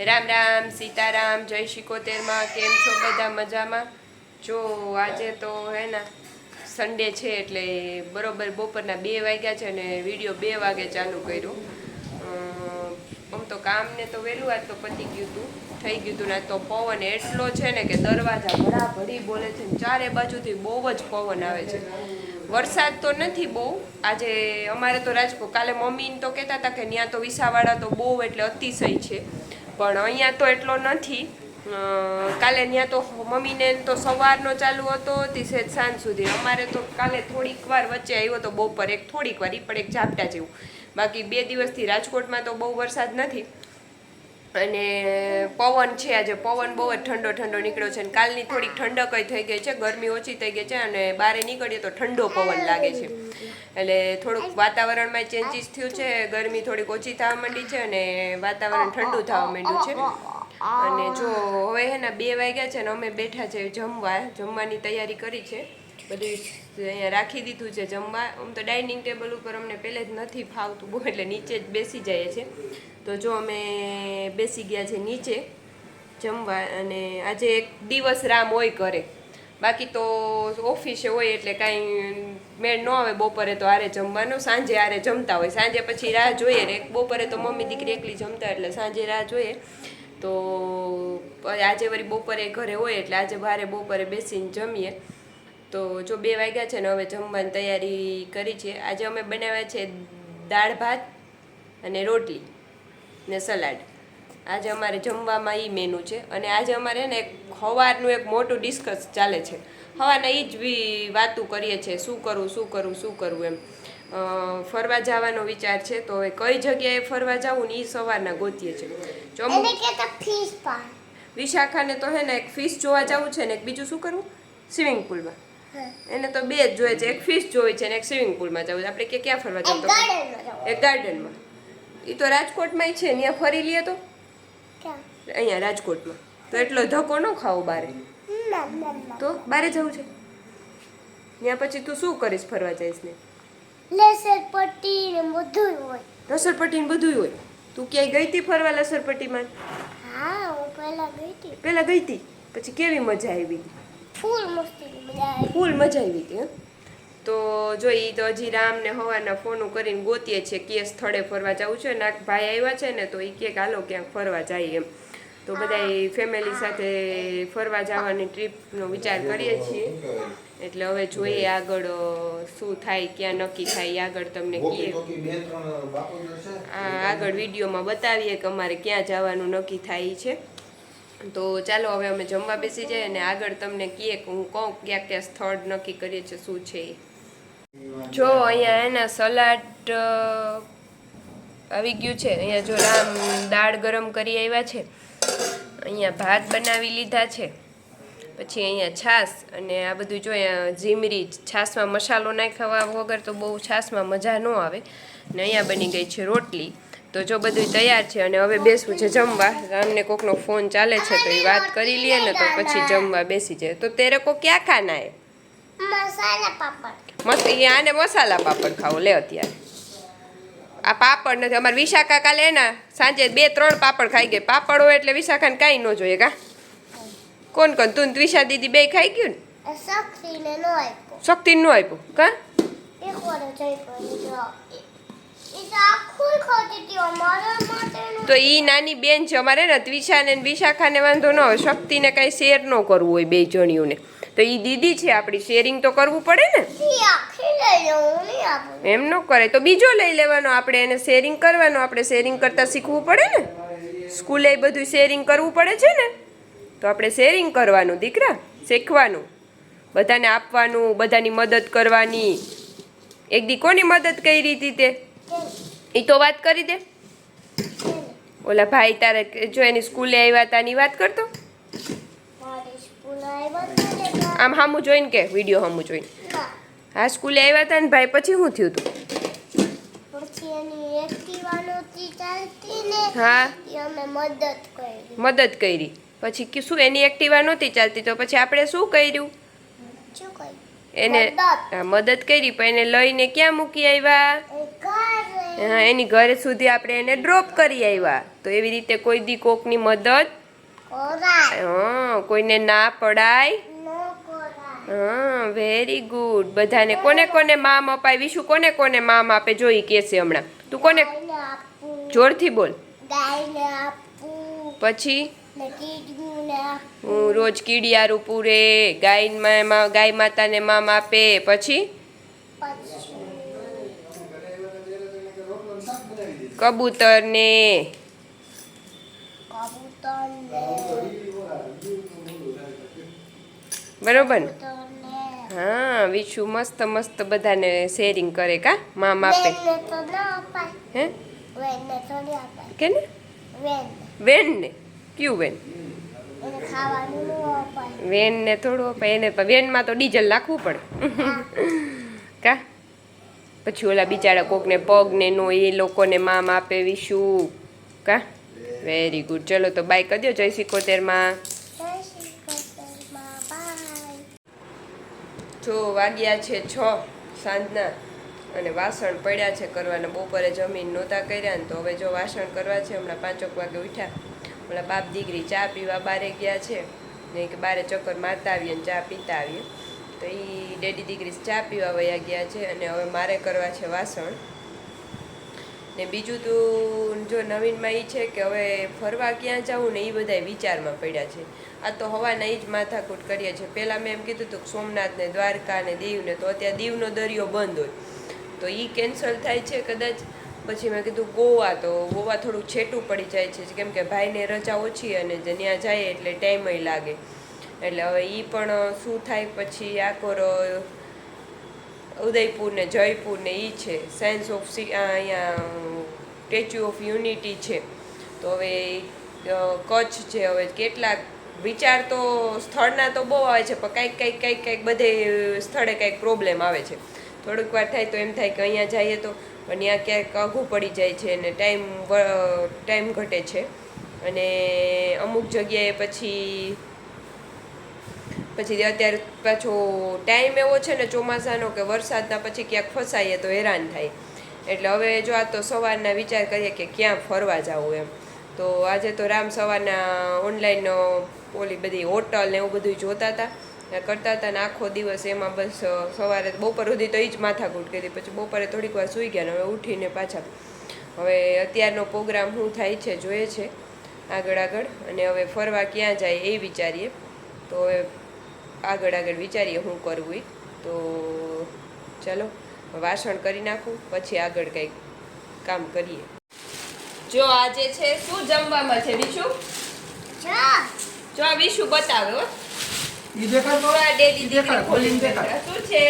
રામ રામ, સીતારામ, જય શિકોતેરમાં, કેમ છો બધા મજામાં? જો આજે તો હે ને સન્ડે છે એટલે બરોબર બપોરના બે વાગ્યા છે ને વીડિયો બે વાગે ચાલુ કર્યો. આમ તો કામને તો વહેલું આજ તો પતી ગયું હતું થઈ ગયું હતું ને તો પવન એટલો છે ને કે દરવાજા ભડી બોલે છે ચારે બાજુથી બહુ જ પવન આવે છે. વરસાદ તો નથી બહુ, આજે અમારે તો રાજકોટ, કાલે મમ્મીને તો કહેતા હતા કે ત્યાં તો વિસાવાડા તો બહુ એટલે અતિશય છે. પણ અહીંયા તો એટલો નથી. કાલે ત્યાં તો મમ્મીને તો સવારનો ચાલુ હતો, તે સેજ સાંજ સુધી. અમારે તો કાલે થોડીક વાર વચ્ચે આવ્યો તો બપોર એક થોડીક વાર એ પણ એક ઝાપટા જેવું. બાકી બે દિવસથી રાજકોટમાં તો બહુ વરસાદ નથી. અને પવન છે આજે, પવન બહુ જ ઠંડો ઠંડો નીકળ્યો છે અને કાલની થોડીક ઠંડક થઈ ગઈ છે, ગરમી ઓછી થઈ ગઈ છે અને બહાર નીકળીએ તો ઠંડો પવન લાગે છે. એટલે થોડુંક વાતાવરણમાં ચેન્જીસ થયું છે, ગરમી થોડીક ઓછી થવા માંડી છે અને વાતાવરણ ઠંડુ થવા માંડ્યું છે. અને જો હવે હે ને બે વાગ્યા છે ને અમે બેઠા છે જમવા, જમવાની તૈયારી કરી છે. બધું અહીંયા રાખી દીધું છે જમવા. આમ તો ડાઇનિંગ ટેબલ ઉપર અમને પહેલે જ નથી ફાવતું બહુ, એટલે નીચે જ બેસી જઈએ છે તો જો અમે બેસી ગયા છે નીચે જમવા અને આજે એક દિવસ રામ હોય કરે બાકી તો ઓફિસે હોય એટલે કાંઈ મેળ ન આવે બપોરે તો આરે જમવાનું, સાંજે આરે જમતા હોય. સાંજે પછી રાહ જોઈએ ને. બપોરે તો મમ્મી દીકરી એકલી જમતા એટલે સાંજે રાહ જોઈએ. તો આજે વળી બપોરે ઘરે હોય એટલે આજે ભારે બપોરે બેસીને જમીએ. તો જો બે વાગ્યા છે ને હવે જમવાની તૈયારી કરી છે. આજે અમે બનાવ્યા છે દાળ ભાત અને રોટલી ને સલાડ. આજે અમારે જમવામાં એ મેનુ છે અને આજે અમારે ને એક સવારનું એક મોટું ડિસ્કસ ચાલે છે. હવાના એ જ વાતું કરીએ છીએ શું કરવું શું કરવું શું કરવું એમ. ફરવા જવાનો વિચાર છે તો હવે કઈ જગ્યાએ ફરવા જવું ને એ સવારના ગોતીએ છીએ. વિશાખાને તો હે ને એક ફિશ જોવા જવું છે ને એક બીજું શું કરવું? સ્વિમિંગ પુલમાં એને તો બે જ જોઈએ છે. એક ફિશ જોઈ છે ને એક સ્વિમિંગ પુલમાં જવું છે. આપણે કે ક્યાં ફરવા જવું એક ગાર્ડનમાં એ તો રાજકોટમાં છે. ત્યાં ફરી લઈએ તો. અહીંયા રાજકોટમાં. તો એટલો ધક્કો ન ખાવો બારે. તો બારે જવું છે. ત્યાં પછી તું શું કરીશ ફરવા જઈશ ને? લસરપટ્ટી ને બધું હોય. લસરપટ્ટી ને બધું હોય. તું ક્યાંય ગઈ હતી ફરવા લસરપટ્ટીમાં? હા હું પહેલા ગઈ હતી પહેલા ગઈ હતી પછી કેવી મજા આવી? ફૂલ મસ્તી ફૂલ મજા આવી હતી? તો જો એ તો હજી રામને હવાના ફોનું કરીને ગોતીએ છીએ કે સ્થળે ફરવા જવું છે. નાક ભાઈ આવ્યા છે ને તો એ કે હાલો ક્યાંક ફરવા જાય એમ. તો બધા ફેમિલી સાથે ફરવા જવાની ટ્રીપનો વિચાર કરીએ છીએ. એટલે હવે જોઈએ આગળ શું થાય ક્યાં નક્કી થાય આગળ તમને કહીએ. આ આગળ વિડીયોમાં બતાવીએ કે અમારે ક્યાં જવાનું નક્કી થાય છે. તો ચાલો હવે અમે જમવા બેસી જઈએ અને આગળ તમને કહીએ કે હું કહું ક્યાં ક્યાં સ્થળ નક્કી કરીએ છીએ, શું છે જો અહીંયા એના સલાડ આવી ગયું છે. અહીંયા જો રામ દાળ ગરમ કરી આવ્યા છે. અહીંયા ભાત બનાવી લીધા છે. પછી અહીંયા છાશ અને આ બધું જો અહીંયા જીમરી છાશમાં મસાલો નાખવા વગર તો બહુ છાશમાં મજા ન આવે. ને અહીંયા બની ગઈ છે રોટલી. તો જો બધું તૈયાર છે અને હવે બેસવું છે જમવા. રામને કોકનો ફોન ચાલે છે તો એ વાત કરી લઈએ ને તો પછી જમવા બેસી જાય. તો તેરે કો ક્યાં ખાના હે? મસાલા પાપડ. મસ્ત એ આને મસાલા પાપડ ખાવો. લે અત્યારે. આ પાપડ નથી. અમારે વિશાખા કાલે એના સાંજે બે ત્રણ પાપડ ખાઈ ગઈ. પાપડ હોય એટલે વિશાખાને કાંઈ ન જોઈએ કા? કોણ કોણ? તું ને દીદી બે ખાઈ ગયું ને? શક્તિ નો આપ્યો. શક્તિ નું આપ્યું. કા? એ તો ઈ નાની બેન છે અમારે ને ત્વિષાને ને વિશાખાને વાંધો ન હોય શક્તિને કાંઈ શેર ન કરવું હોય બે જણીઓને. તો એ દીદી છે આપણી શેરિંગ તો કરવું પડે ને? એમ ન કરે તો બીજો લઈ લેવાનો આપણે એને શેરિંગ કરવાનો આપણે શેરિંગ કરતાં શીખવું પડે ને? સ્કૂલે બધું શેરિંગ કરવું પડે છે ને? તો આપણે શેરિંગ કરવાનું દીકરા શીખવાનું. બધાને આપવાનું બધાની મદદ કરવાની. એક દી કોની મદદ કરી હતી તે? એ તો વાત કરી દે. ઓલા ભાઈ તારે જો એની સ્કૂલે આવ્યા તાની વાત કરતો? હતા આમ હામું જોઈને કે વીડિયો હામું જોઈને. હા. સ્કૂલે આવ્યા હતા ને ભાઈ પછી શું થયું હતું મદદ કરી. પછી કે શું એની એક્ટિવા નહોતી ચાલતી તો પછી આપણે શું કર્યું? એને મદદ. કરી પણ એને લઈને ક્યાં મૂકી આવ્યા હા, એની ઘરે સુધી આપણે એને ડ્રોપ કરી આવ્યા તો એવી રીતે કોઈ દી કોકની મદદ હા કોઈને ના પડાય. હા વેરી ગુડ બધાને કોને કોને મામ અપાય વિશું કોને કોને મામ આપે જોઈ કેસે હમણાં. તું કોને જોરથી બોલ. પછી? હું રોજ કીડિયારું પૂરે. ગાય ગાય માતાને મામ આપે. પછી? કબૂતરને. કબૂતરને બરોબર? ને હા વિશુ મસ્ત મસ્ત બધાને શેરિંગ કરે કા? મામ આપે. ના હે? વેનને કે ને વેન ને ક્યુ વેન? ન વેન ને થોડું અપાય. એને વેનમાં તો ડીઝલ નાખવું પડે. કા? પછી ઓલા બિચારા કોકને પગ ને એ લોકોને મામ આપે વિશું. કા? વેરી ગુડ ચલો તો બાય કરી દો જય સિકોતેરમાં. જો વાગ્યા છે છ સાંજના અને વાસણ પડ્યા છે કરવાના. બપોરે જમીન નહોતા કર્યા ને તો હવે જો વાસણ કરવા છે, હમણાં પાંચોક વાગે ઉઠ્યા. હમણાં બાપ દીકરી ચા પીવા બારે ગયા છે. ને કે બારે ચક્કર મારતા આવીએ ને ચા પીતા આવીએ. તો એ ડેડી દીકરી ચા પીવા વયા ગયા છે અને હવે મારે કરવા છે વાસણ. ને બીજું તો જો નવીનમાં એ છે કે હવે ફરવા ક્યાં જવું ને એ બધાય વિચારમાં પડ્યા છે. આ તો હવાના એ જ માથાકૂટ કરીએ છીએ પહેલાં મેં એમ કીધું હતું કે સોમનાથ ને દ્વારકા ને દીવને તો અત્યારે દીવનો દરિયો બંધ હોય. તો એ કેન્સલ થાય છે કદાચ. પછી મેં કીધું ગોવા તો ગોવા થોડું છેટું પડી જાય છે. કેમ કે ભાઈને રજા ઓછી અને ત્યાં જાય એટલે ટાઈમય લાગે. એટલે હવે એ પણ શું થાય પછી આકોર ઉદયપુર ને જયપુર ને એ છે. સાયન્સ ઓફ સી અહીંયા સ્ટેચ્યુ ઓફ યુનિટી છે. તો હવે કચ્છ છે. હવે કેટલાક વિચાર તો સ્થળના તો બહુ આવે છે, પણ કંઈક કંઈક કંઈક કંઈક બધે સ્થળે કંઈક પ્રોબ્લેમ આવે છે. થોડુંક વાર થાય તો એમ થાય કે અહીંયા જઈએ તો, પણ ત્યાં ક્યાંક આઘું પડી જાય છે અને ટાઈમ ટાઈમ ઘટે છે. અને અમુક જગ્યાએ પછી પછી અત્યારે પાછો ટાઈમ એવો છે ને ચોમાસાનો કે વરસાદના પછી ક્યાંક ફસાઈએ તો હેરાન થાય. એટલે હવે જો આ તો સવારના વિચાર કરીએ કે ક્યાં ફરવા જવું એમ. તો આજે તો રામ સવારના ઓનલાઈન ઓલી બધી હોટલ ને એવું બધું જોતા હતા. કરતા હતા ને આખો દિવસ એમાં બસ સવારે બપોર સુધી તો એ જ માથાકૂટ કરી. પછી બપોરે થોડીક વાર સૂઈ ગયા ને હવે ઉઠીને પાછા. હવે અત્યારનો પ્રોગ્રામ શું થાય છે, જોઈએ છે. આગળ આગળ. અને હવે ફરવા ક્યાં જાય એ વિચારીએ. તો હવે આગળ આગળ વિચારીએ શું કરવું એ તો ચાલો વાસણ કરી નાખું પછી આગળ કંઈક કામ કરીએ. જો આજે છે શું જમવામાં છે વિશુ? જા આ વિશુ બતાવે હો. ઈ દેખાડ જો આ ડેડી દેખાડ, દીકરી ખોલીને ખોલીને દેખાડ. શું છે?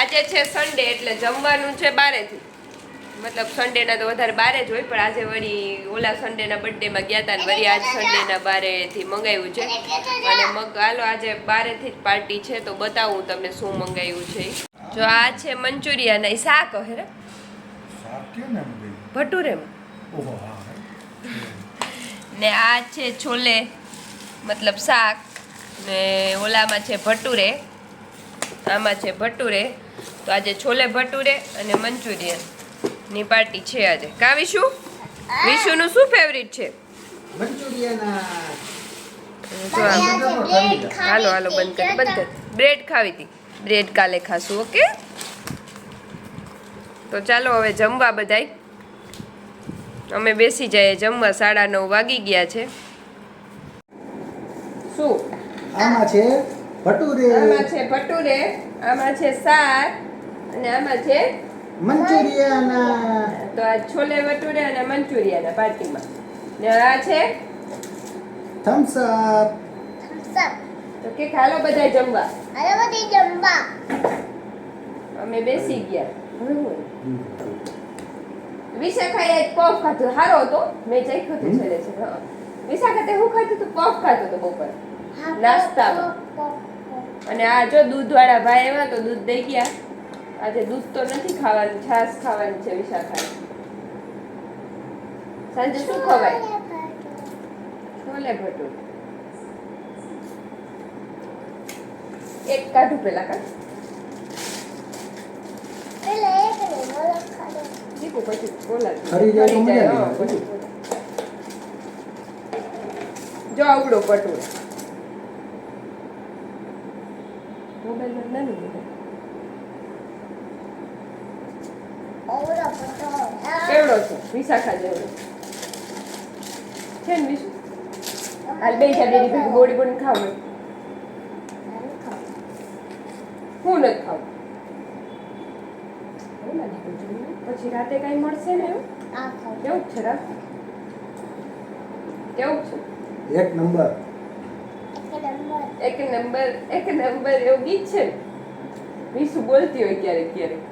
આજે છે સન્ડે એટલે જમવાનું છે બારેથી. મતલબ સન્ડેના તો વધારે બારે જ હોય પણ આજે વળી ઓલા સન્ડેના બર્થડેમાં ગયા હતા ને વળી આજ સન્ડેના બારેથી મંગાવ્યું છે. અને મગ હાલો આજે બારેથી જ પાર્ટી છે તો બતાવું તમને શું મંગાવ્યું છે. જો આ છે મંચુરિયન એ શાક હે રે. ભટુરેમાં. ને આ છે છોલે મતલબ શાક ને ઓલામાં છે ભટુરે આમાં છે ભટુરે. તો આજે છોલે ભટુરે અને મંચુરિયન. ની પાર્ટી છે આજે. કા વિશુ? વિશુનું શું ફેવરિટ છે? હાલો હાલો બંધ કરી બંધ કરી બ્રેડ ખાવી હતી. બ્રેડ કાલે ખાશું ઓકે? તો ચાલો હવે જમવા બધાય. અમે બેસી જઈએ જમવા સાડા નવ વાગી ગયા છે. શું? આમાં છે ભટુરે. આમાં છે ભટુરે આમાં છે શાક અને આમાં છે મંચુરિયન. તો આ છોલે ભટુરે અને મંચુરિયાના પાર્ટીમાં. ને આ છે? થમ્સ અપ સબ તો કે ખાલો બધા જમવા. અરે બધી જમવા. અમે બેસી ગયા. વિશાખાએ પફ ખાધું. સારો હતો. મેં જઈ ખાધું છે. વિશાખા તે હું ખાધું તું પફ ખાધું હતું બપોર. નાસ્તામાં. અને આ જો દૂધ વાળા ભાઈ એવા તો દૂધ દઈ ગયા. આજે દૂધ તો નથી ખાવાનું છાશ ખાવાની છે વિશાખા સાંજે શું ખવાય? છોલે ભટુરે. એક કાઢું પેલા કાઢ દીપુ પછી બોલા. જો આવડો પટુરો મોબાઈલ નાનું લીધું વિશાખા જેવડો છે ને વિશુ હાલ બે જા બેરી ભેગી ગોળી ગોળી ખાવ ને હું નથી ખાવું એવું ના દીકુ જોયું. પછી રાતે કઈ મળશે ને એવું આ ખાવ કેવું છે રાત કેવું છે એક નંબર એક નંબર એક નંબર એક નંબર એવું ગીત છે ને વિશુ બોલતી હોય ક્યારેક ક્યારેક